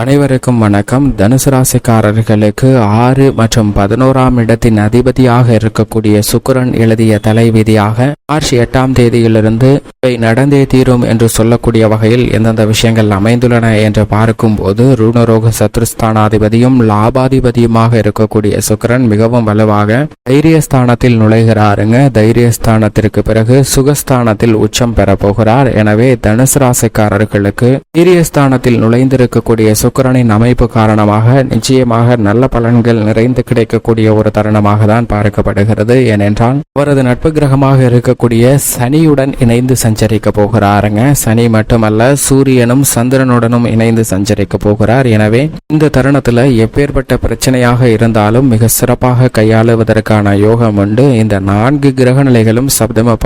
அனைவருக்கும் வணக்கம். தனுசு ராசிக்காரர்களுக்கு ஆறு மற்றும் பதினோராம் இடத்தின் அதிபதியாக இருக்கக்கூடிய சுக்கிரன் எழுதிய தலைவிதியாக மார்ச் எட்டாம் தேதியிலிருந்து இவை நடந்தே தீரும் என்று சொல்லக்கூடிய வகையில் எந்தெந்த விஷயங்கள் அமைந்துள்ளன என்று பார்க்கும்போது ரூணரோக சத்ருஸ்தானாதிபதியும் லாபாதிபதியுமாக இருக்கக்கூடிய சுக்கிரன் மிகவும் வலுவாக தைரியஸ்தானத்தில் நுழைகிறாருங்க. தைரியஸ்தானத்திற்கு பிறகு சுகஸ்தானத்தில் உச்சம் பெற போகிறார் எனவே தனுசு ராசிக்காரர்களுக்கு தைரியஸ்தானத்தில் நுழைந்திருக்கக்கூடிய சுக்கரனின் அமைப்பு காரணமாக நிச்சயமாக நல்ல பலன்கள் நிறைந்து கிடைக்கக்கூடிய ஒரு தருணமாக தான் பார்க்கப்படுகிறது. ஏனென்றால் அவரது நட்பு கிரகமாக இருக்கக்கூடிய சனியுடன் இணைந்து சஞ்சரிக்க போகிறாருங்க. சனி மட்டுமல்ல சூரியனும் சந்திரனுடனும் இணைந்து சஞ்சரிக்க போகிறார். எனவே இந்த தருணத்துல எப்பேற்பட்ட பிரச்சனையாக இருந்தாலும் மிக சிறப்பாக கையாளுவதற்கான யோகம் உண்டு. இந்த நான்கு கிரக நிலைகளும் சப்தம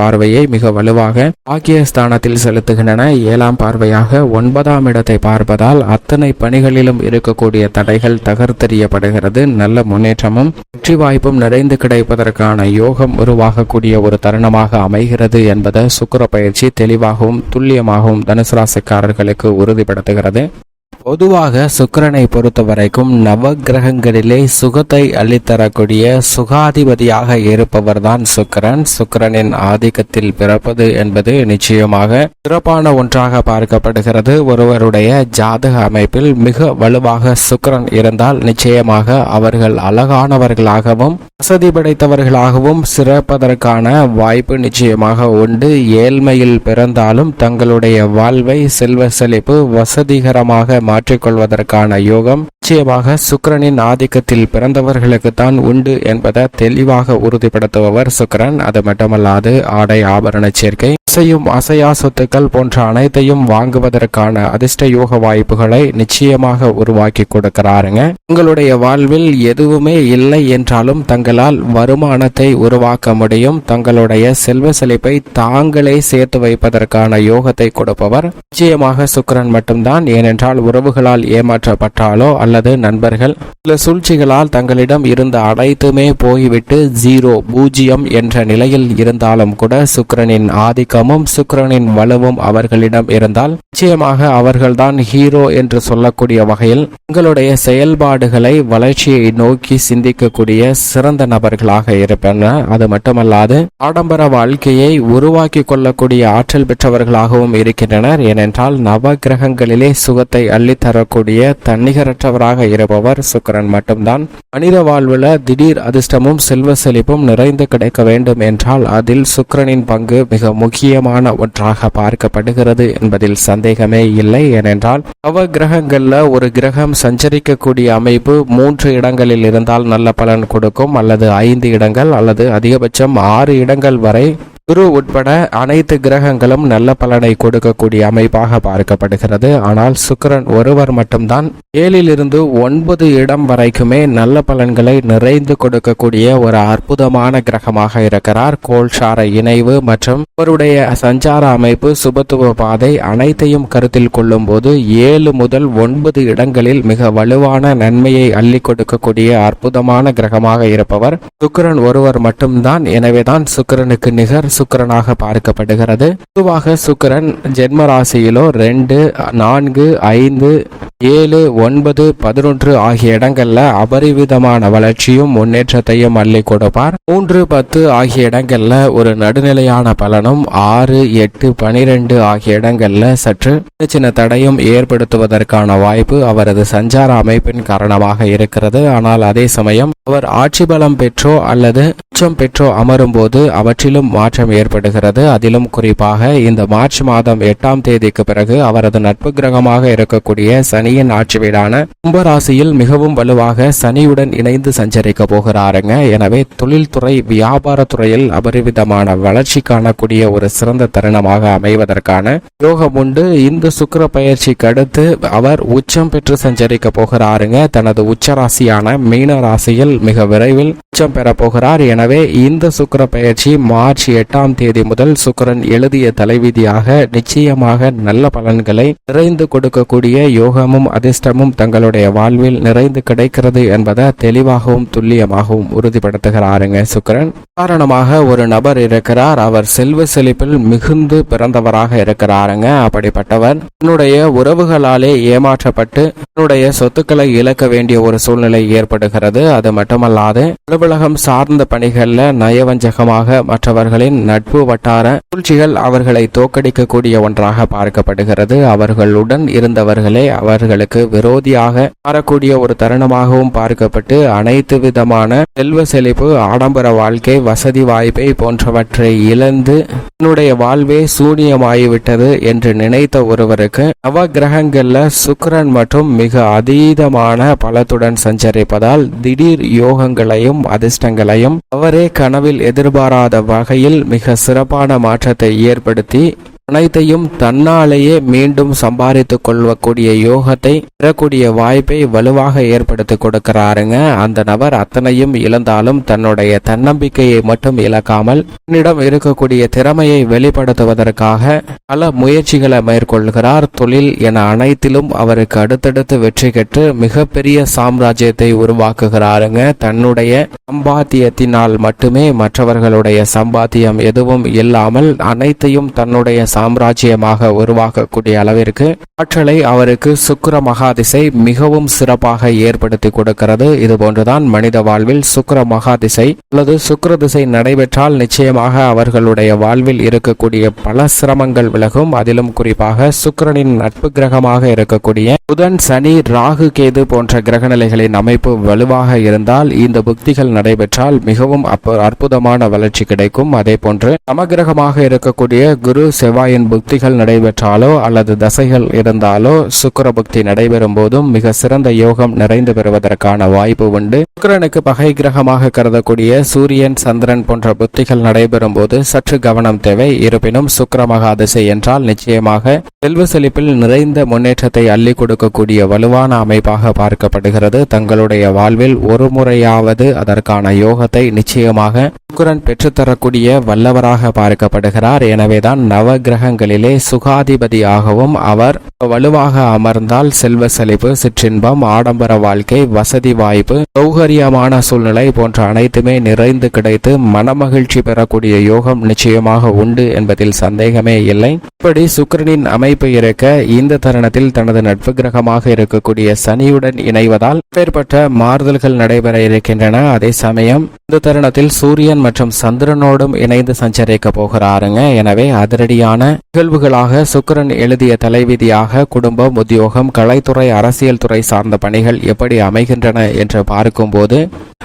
பார்வையை மிக வலுவாக ஆக்கிய ஸ்தானத்தில் செலுத்துகின்றன. ஏழாம் பார்வையாக ஒன்பதாம் இடத்தை பார்ப்பதால் அத்தனை பணிகளிலும் இருக்கக்கூடிய தடைகள் தகர்த்தெறியப்படுகிறது. நல்ல முன்னேற்றமும் வெற்றி வாய்ப்பும் நிறைந்து கிடைப்பதற்கான யோகம் உருவாகக்கூடிய ஒரு தருணமாக அமைகிறது என்பதை சுக்கிர பயிற்சி தெளிவாகவும் துல்லியமாகவும் தனுசு ராசிக்காரர்களுக்கு உறுதிப்படுத்துகிறது. பொதுவாக சுக்கரனை பொறுத்த வரைக்கும் நவ கிரகங்களிலே சுகத்தை அள்ளித்தரக்கூடிய சுகாதிபதியாக இருப்பவர்தான் சுக்கரன். சுக்கரனின் ஆதிக்கத்தில் பிறப்பது என்பது நிச்சயமாக சிறப்பான ஒன்றாக பார்க்கப்படுகிறது. ஒருவருடைய ஜாதக அமைப்பில் மிக வலுவாக சுக்கிரன் இருந்தால் நிச்சயமாக அவர்கள் அழகானவர்களாகவும் வசதி படைத்தவர்களாகவும் சிறப்பதற்கான வாய்ப்பு நிச்சயமாக உண்டு. ஏழ்மையில் பிறந்தாலும் தங்களுடைய வாழ்வை செல்வ செழிப்பு வசதிகரமாக மாற்றிக்கொள்வதற்கான யோகம் நிச்சயமாக சுக்கரனின் ஆதிக்கத்தில் பிறந்தவர்களுக்கு தான் உண்டு என்பதை தெளிவாக உறுதிப்படுத்துபவர் சுக்கிரன். அது மட்டுமல்லாது ஆடை ஆபரண சேர்க்கை அசையும் அசையா சொத்துக்கள் போன்ற அனைத்தையும் வாங்குவதற்கான அதிர்ஷ்ட யோக வாய்ப்புகளை நிச்சயமாக உருவாக்கி கொடுக்கிறாருங்க. உங்களுடைய வாழ்வில் எதுவுமே இல்லை என்றாலும் தங்களால் வருமானத்தை உருவாக்க முடியும். தங்களுடைய செல்வ செழிப்பை தாங்களே சேர்த்து வைப்பதற்கான யோகத்தை கொடுப்பவர். நிச்சயமாக சுக்கிரன் மட்டும்தான். ஏனென்றால் உறவுகளால் ஏமாற்றப்பட்டாலோ அல்லது நண்பர்கள். சில சூழ்ச்சிகளால் தங்களிடம் இருந்த அனைத்துமே போய்விட்டு ஜீரோ பூஜ்ஜியம் என்ற நிலையில் இருந்தாலும் கூட சுக்கிரனின் ஆதிக்கமும் சுக்கரனின் வலுவும் அவர்களிடம் இருந்தால் நிச்சயமாக அவர்கள்தான் ஹீரோ என்று சொல்லக்கூடிய வகையில் உங்களுடைய செயல்பாடுகளை வளர்ச்சியை நோக்கி சிந்திக்கக்கூடிய சிறந்த நபர்களாக இருப்பனர் அது மட்டுமல்லாது ஆடம்பர வாழ்க்கையை உருவாக்கி கொள்ளக்கூடிய ஆற்றல் பெற்றவர்களாகவும் இருக்கின்றனர். ஏனென்றால் நவ கிரகங்களிலே சுகத்தை அள்ளித்தரக்கூடிய தன்னிகரற்றவராக இருப்பவர் சுக்கரன் மட்டும்தான். மனித வாழ்வுல திடீர் அதிர்ஷ்டமும் செல்வ செழிப்பும் நிறைந்து கிடைக்க வேண்டும் என்றால் அதில் சுக்கிரனின் பங்கு மிக முக்கியமான ஒன்றாக பார்க்கப்படுகிறது என்பதில் சந்தேகமே இல்லை. ஏனென்றால் நவ கிரகங்கள்ல ஒரு கிரகம் சஞ்சரிக்கக்கூடிய அமைப்பு மூன்று இடங்களில் இருந்தால் நல்ல பலன் கொடுக்கும் அல்லது ஐந்து இடங்கள் அல்லது அதிகபட்சம் ஆறு இடங்கள் வரை குரு உட்பட அனைத்து கிரகங்களும் நல்ல பலனை கொடுக்கக்கூடிய அமைப்பாக பார்க்கப்படுகிறது. ஆனால் சுக்கிரன் ஒருவர் மட்டும்தான் ஏழிலிருந்து ஒன்பது இடம் வரைக்குமே நல்ல பலன்களை நிறைந்து கொடுக்கக்கூடிய ஒரு அற்புதமான கிரகமாக இருக்கிறார். கோல்சார இணைவு மற்றும் அவருடைய சஞ்சார அமைப்பு சுபத்துவ பாதை அனைத்தையும் கருத்தில் கொள்ளும் போது ஏழு முதல் ஒன்பது இடங்களில் மிக வலுவான நன்மையை அள்ளி கொடுக்கக்கூடிய அற்புதமான கிரகமாக இருப்பவர் சுக்கரன் ஒருவர் மட்டும்தான். எனவேதான் சுக்கிரனுக்கு நிகர் சுக்கிரனாக பார்க்கப்படுகிறது. பொதுவாக சுக்கிரன் ஜென்ம ராசியிலோ ரெண்டு நான்கு ஐந்து ஏழு ஒன்பது பதினொன்று ஆகிய இடங்கள்ல அபரிவிதமான வளர்ச்சியும் முன்னேற்றத்தையும் அள்ளி கொடுப்பார். மூன்று பத்து ஆகிய இடங்கள்ல ஒரு நடுநிலையான பலனும் ஆறு எட்டு பனிரெண்டு ஆகிய இடங்கள்ல சற்று சின்ன சின்ன தடையும் ஏற்படுத்துவதற்கான வாய்ப்பு அவரது சஞ்சார அமைப்பின் காரணமாக இருக்கிறது. ஆனால் அதே சமயம் அவர் ஆட்சி பலம் பெற்றோ அல்லது உச்சம் பெற்றோ அமரும் போது அவற்றிலும் மாற்றம் ஏற்படுகிறது. அதிலும் குறிப்பாக இந்த மார்ச் மாதம் எட்டாம் தேதிக்கு பிறகு அவரது நட்பு கிரகமாக இருக்கக்கூடிய சனியின் ஆட்சி வீடான கும்பராசியில் மிகவும் வலுவாக சனியுடன் இணைந்து சஞ்சரிக்க போகிறாருங்க. எனவே தொழில்துறை வியாபாரத்துறையில் அபரிவிதமான வளர்ச்சி காணக்கூடிய ஒரு சிறந்த தருணமாக அமைவதற்கான யோகம் உண்டு. இந்த சுக்கர பயிற்சிக்கு அடுத்து அவர் உச்சம் பெற்று சஞ்சரிக்க போகிறாருங்க. தனது உச்ச ராசியான மீன ராசியில் மிக விரைவில் உச்சம் பெற போகிறார். எனவே இந்த சுக்கிர பயிற்சி மார்ச் எட்டாம் தேதி முதல் சுக்கரன் எழுதிய தலைவிதியாக நிச்சயமாக நல்ல பலன்களை நிறைந்து கொடுக்கக்கூடிய யோகமும் யோகமும் அதிர்ஷ்டமும் தங்களுடைய வாழ்வில் நிறைந்து கிடைக்கிறது என்பதை தெளிவாகவும் துல்லியமாகவும் உறுதிப்படுத்துகிறாருங்க சுக்கரன். காரணமாக ஒரு நபர் இருக்கிறார். அவர் செல்வ செழிப்பில் மிகுந்து பிறந்தவராக இருக்கிறாருங்க. அப்படிப்பட்டவர் தன்னுடைய உறவுகளாலே ஏமாற்றப்பட்டு தன்னுடைய சொத்துக்களை இழக்க வேண்டிய ஒரு சூழ்நிலை ஏற்படுகிறது. அது மட்டுமல்லாது அலுவலகம் சார்ந்த பணிகள்ல நயவஞ்சகமாக மற்றவர்களின் நட்பு வட்டார சூழ்ச்சிகள் அவர்களை தோக்கடிக்கக்கூடிய ஒன்றாக பார்க்கப்படுகிறது. அவர்களுடன் இருந்தவர்களே அவர்களுக்கு விரோதியாக மாறக்கூடிய ஒரு தருணமாகவும் பார்க்கப்பட்டு அனைத்து விதமான செல்வ செழிப்பு ஆடம்பர வாழ்க்கை வசதி வாய்ப்பை போன்றவற்றை இழந்து தன்னுடைய வாழ்வே சூனியமாகிவிட்டது என்று நினைத்த ஒருவருக்கு நவ கிரகங்கள்ல சுக்கரன் மற்றும் மிக அதீதமான பலத்துடன் சஞ்சரிப்பதால் திடீர் யோகங்களையும் அதிர்ஷ்டங்களையும் அவரே கனவில் எதிர்பாராத வகையில் மிக சிறப்பான மாற்றத்தை ஏற்படுத்தி அனைத்தையும் தன்னாலேயே மீண்டும் சம்பாதித்துக் கொள்ளக்கூடிய யோகத்தை பெறக்கூடிய வாய்ப்பை வலுவாக ஏற்படுத்தி கொடுக்கிறாருங்க. அந்த நபர் அத்தனையும் இழந்தாலும் தன்னுடைய தன்னம்பிக்கையை மட்டும் இழக்காமல் தன்னிடம் இருக்கக்கூடிய திறமையை வெளிப்படுத்துவதற்காக பல முயற்சிகளை மேற்கொள்கிறார். தொழில் என அனைத்திலும் அவருக்கு அடுத்தடுத்து வெற்றி பெற்று மிகப்பெரிய சாம்ராஜ்யத்தை உருவாக்குகிறாருங்க. தன்னுடைய சம்பாத்தியத்தினால் மட்டுமே மற்றவர்களுடைய சம்பாத்தியம் எதுவும் இல்லாமல் அனைத்தையும் தன்னுடைய சாம்ராஜ்யமாக உருவாக்கக்கூடிய அளவிற்கு ஆற்றலை அவருக்கு சுக்கர மகாதிசை மிகவும் சிறப்பாக ஏற்படுத்தி கொடுக்கிறது. இது போன்றுதான் மனித வாழ்வில் சுக்கர மகாதிசை அல்லது சுக்கர திசை நடைபெற்றால் நிச்சயமாக அவர்களுடைய வாழ்வில் இருக்கக்கூடிய பல சிரமங்கள் விலகும். அதிலும் குறிப்பாக சுக்கரனின் நட்பு கிரகமாக இருக்கக்கூடிய புதன் சனி ராகு கேது போன்ற கிரகநிலைகளின் அமைப்பு வலுவாக இருந்தால் இந்த புக்திகள் நடைபெற்றால் மிகவும் அற்புதமான வளர்ச்சி கிடைக்கும். அதே போன்று சமகிரகமாக இருக்கக்கூடிய குரு செவ்வாய் செவ்வாயின் புக்திகள் நடைபெற்றாலோ அல்லது தசைகள் இருந்தாலோ சுக்கிர புக்தி நடைபெறும் போதும் மிக சிறந்த யோகம் நிறைந்து பெறுவதற்கான வாய்ப்பு உண்டு. சுக்கரனுக்கு பகை கிரகமாக கருதக்கூடிய சூரியன் சந்திரன் போன்ற புத்திகள் நடைபெறும் போது சற்று கவனம் தேவை. இருப்பினும் சுக்கர மகாதிசை என்றால் நிச்சயமாக செல்வ செழிப்பில் நிறைந்த முன்னேற்றத்தை அள்ளி கொடுக்கக்கூடிய வலுவான அமைப்பாக பார்க்கப்படுகிறது. தங்களுடைய வாழ்வில் ஒரு முறையாவது அதற்கான யோகத்தை நிச்சயமாக சுக்கரன் பெற்றுத்தரக்கூடிய வல்லவராக பார்க்கப்படுகிறார். எனவேதான் நவ கிரகங்களிலே சுகாதிபதியாகவும் அவர் வலுவாக அமர்ந்தால் செல்வ செழிப்பு சிற்றின்பம் ஆடம்பர வாழ்க்கை வசதி வாய்ப்பு சௌகரியமான சூழ்நிலை போன்ற அனைத்துமே நிறைந்து கிடைத்து மனமகிழ்ச்சி பெறக்கூடிய யோகம் நிச்சயமாக உண்டு என்பதில் சந்தேகமே இல்லை. இப்படி சுக்கரனின் அமைப்பு இருக்க இந்த தருணத்தில் தனது நட்பு கிரகமாக இருக்கக்கூடிய சனியுடன் இணைவதால் பேர்பட்ட மாறுதல்கள் நடைபெற இருக்கின்றன. அதே சமயம் இந்த தருணத்தில் சூரியன் மற்றும் சந்திரனோடும் இணைந்து சஞ்சரிக்க போகிறாருங்க. எனவே அதிரடியான நிகழ்வுகளாக சுக்கிரன் எழுதிய தலைவிதியாக குடும்பம் உத்தியோகம் கலைத்துறை அரசியல் துறை சார்ந்த பணிகள் எப்படி அமைகின்றன என்று பார்க்கும்போது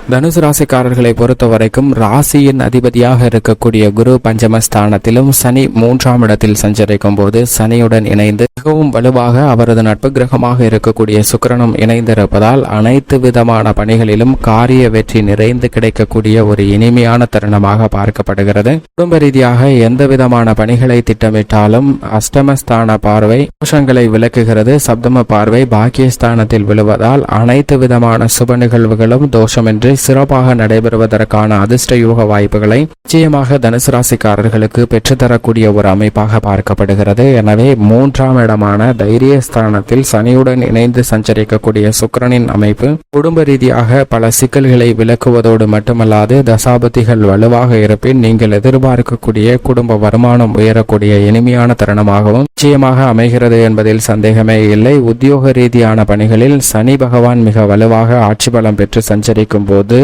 தனுசு ராசிக்காரர்களை பொறுத்த வரைக்கும் ராசியின் அதிபதியாக இருக்கக்கூடிய குரு பஞ்சமஸ்தானத்திலும் சனி மூன்றாம் இடத்தில் சஞ்சரிக்கும் போது சனியுடன் இணைந்து மிகவும் வலுவாக அவரது நட்பு கிரகமாக இருக்கக்கூடிய சுக்கிரனும் இணைந்திருப்பதால் அனைத்து விதமான பணிகளிலும் காரிய வெற்றி நிறைந்து கிடைக்கக்கூடிய ஒரு இனிமையான தருணமாக பார்க்கப்படுகிறது. குடும்ப ரீதியாக எந்த விதமான பணிகளை திட்ட திட்டமிட்டாலும் அஷ்டமஸ்தான பார்வை தோஷங்களை விளக்குகிறது. சப்தம பார்வை பாக்கியஸ்தானத்தில் விழுவதால் அனைத்து விதமான சுப நிகழ்வுகளும் தோஷமின்றி சிறப்பாக நடைபெறுவதற்கான அதிர்ஷ்ட யோக வாய்ப்புகளை நிச்சயமாக தனுசு ராசிக்காரர்களுக்கு பெற்றுத்தரக்கூடிய ஒரு அமைப்பாக பார்க்கப்படுகிறது. எனவே மூன்றாம் இடமான தைரியஸ்தானத்தில் சனியுடன் இணைந்து சஞ்சரிக்கக்கூடிய சுக்கரனின் அமைப்பு குடும்ப ரீதியாக பல சிக்கல்களை விளக்குவதோடு மட்டுமல்லாது தசாபதிகள் வலுவாக இருப்பின் நீங்கள் எதிர்பார்க்கக்கூடிய குடும்ப வருமானம் உயரக்கூடிய இனிமையான தருணமாகவும் நிச்சயமாக அமைகிறது என்பதில் சந்தேகமே இல்லை. உத்தியோக ரீதியான பணிகளில் சனி பகவான் மிக வலுவாக ஆட்சி பலம் பெற்று சஞ்சரிக்கும் போது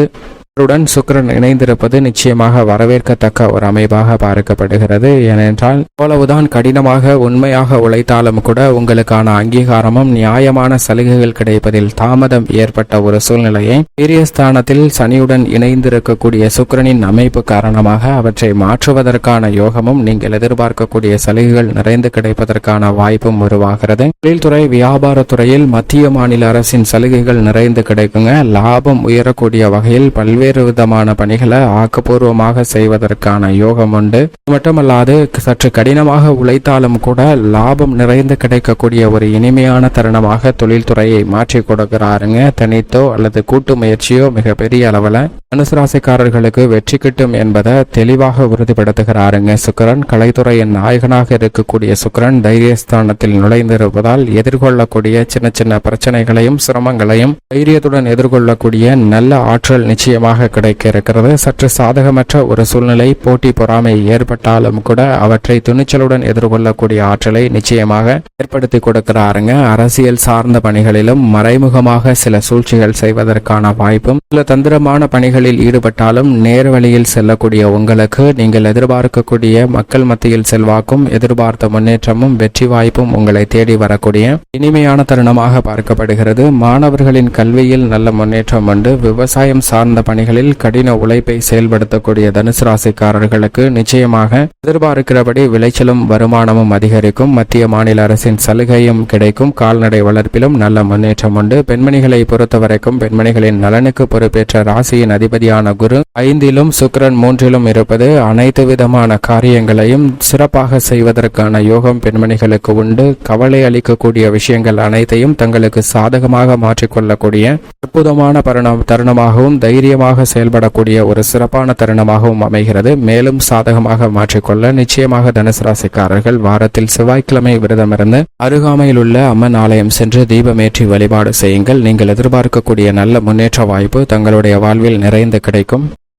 அவருடன் சுக்கரன் இணைந்திருப்பது நிச்சயமாக வரவேற்கத்தக்க ஒரு அமைப்பாக பார்க்கப்படுகிறது. ஏனென்றால் அவ்வளவுதான் கடினமாக உண்மையாக உழைத்தாலும் கூட உங்களுக்கான அங்கீகாரமும் நியாயமான சலுகைகள் கிடைப்பதில் தாமதம் ஏற்பட்ட ஒரு சூழ்நிலையை வீரியஸ்தானத்தில் சனியுடன் இணைந்திருக்கக்கூடிய சுக்கிரனின் அமைப்பு காரணமாக அவற்றை மாற்றுவதற்கான யோகமும் நீங்கள் எதிர்பார்க்கக்கூடிய சலுகைகள் நிறைந்து கிடைப்பதற்கான வாய்ப்பும் உருவாகிறது. தொழில்துறை வியாபாரத்துறையில் மத்திய மாநில அரசின் சலுகைகள் நிறைந்து கிடைக்குங்க. லாபம் உயரக்கூடிய வகையில் பல்வேறு பல்வேறு விதமான பணிகளை ஆக்கப்பூர்வமாக செய்வதற்கான யோகம் உண்டு. மட்டுமல்லாது சற்று கடினமாக உழைத்தாலும் கூட லாபம் நிறைந்து கிடைக்கக்கூடிய ஒரு இனிமையான தருணமாக தொழில்துறையை மாற்றி கொடுக்கிறாருங்க. தனித்தோ அல்லது கூட்டு முயற்சியோ மிகப்பெரிய அளவில் மனுசுராசிக்காரர்களுக்கு வெற்றி கிட்டும் என்பதை தெளிவாக உறுதிப்படுத்துகிறாருங்க. சுக்கிரன் கலைத்துறையின் நாயகனாக இருக்கக்கூடிய சுக்கிரன் தைரியஸ்தானத்தில் நுழைந்திருப்பதால் எதிர்கொள்ளக்கூடிய சின்ன சின்ன பிரச்சனைகளையும் சிரமங்களையும் தைரியத்துடன் எதிர்கொள்ளக்கூடிய நல்ல ஆற்றல் நிச்சயமாக கிடைக்க இருக்கிறது. சற்று சாதகமற்ற ஒரு சூழ்நிலை போட்டி பொறாமை ஏற்பட்டாலும் கூட அவற்றை துணிச்சலுடன் எதிர்கொள்ளக்கூடிய ஆற்றலை நிச்சயமாக ஏற்படுத்தி கொடுக்கிறாருங்க. அரசியல் சார்ந்த பணிகளிலும் மறைமுகமாக சில சூழ்ச்சிகள் செய்வதற்கான வாய்ப்பும் சில தந்திரமான பணிகளில் ஈடுபட்டாலும் நேர் வழியில் செல்லக்கூடிய உங்களுக்கு நீங்கள் எதிர்பார்க்கக்கூடிய மக்கள் மத்தியில் செல்வாக்கும் எதிர்பார்த்த முன்னேற்றமும் வெற்றி வாய்ப்பும் உங்களை தேடி வரக்கூடிய இனிமையான தருணமாக பார்க்கப்படுகிறது. மாணவர்களின் கல்வியில் நல்ல முன்னேற்றம் உண்டு. விவசாயம் சார்ந்த பணிகளில் கடின உழைப்பை செயல்படுத்தக்கூடிய தனுசு ராசிக்காரர்களுக்கு நிச்சயமாக எதிர்பார்க்கிறபடி விளைச்சலும் வருமானமும் அதிகரிக்கும். மத்திய மாநில அரசின் சலுகையும் கிடைக்கும். கால்நடை வளர்ப்பிலும் நல்ல முன்னேற்றம் உண்டு. பெண்மணிகளை பொறுத்தவரைக்கும் பெண்மணிகளின் நலனுக்கு பொறுப்பேற்ற ராசியின் அதிபதியான குரு ஐந்திலும் சுக்கிரன் மூன்றிலும் இருப்பது அனைத்து விதமான காரியங்களையும் சிறப்பாக செய்வதற்கான யோகம் பெண்மணிகளுக்கு உண்டு. கவலை அளிக்கக்கூடிய விஷயங்கள் அனைத்தையும் தங்களுக்கு சாதகமாக மாற்றிக்கொள்ளக்கூடிய அற்புதமான தருணமாகவும் தைரியமாக செயல்படக்கூடிய ஒரு சிறப்பான தருணமாகவும் அமைகிறது. மேலும் சாதகமாக மாற்றிக்கொள்ள நிச்சயமாக தனுசு ராசிக்காரர்கள் வாரத்தில் செவ்வாய்க்கிழமை விரதமிருந்து அருகாமையில் உள்ள அம்மன் ஆலயம் சென்று தீபமேற்றி வழிபாடு செய்யுங்கள். நீங்கள் எதிர்பார்க்கக்கூடிய நல்ல முன்னேற்ற வாய்ப்பு தங்களுடைய வாழ்வில் நிறைந்து கிடைக்கும்.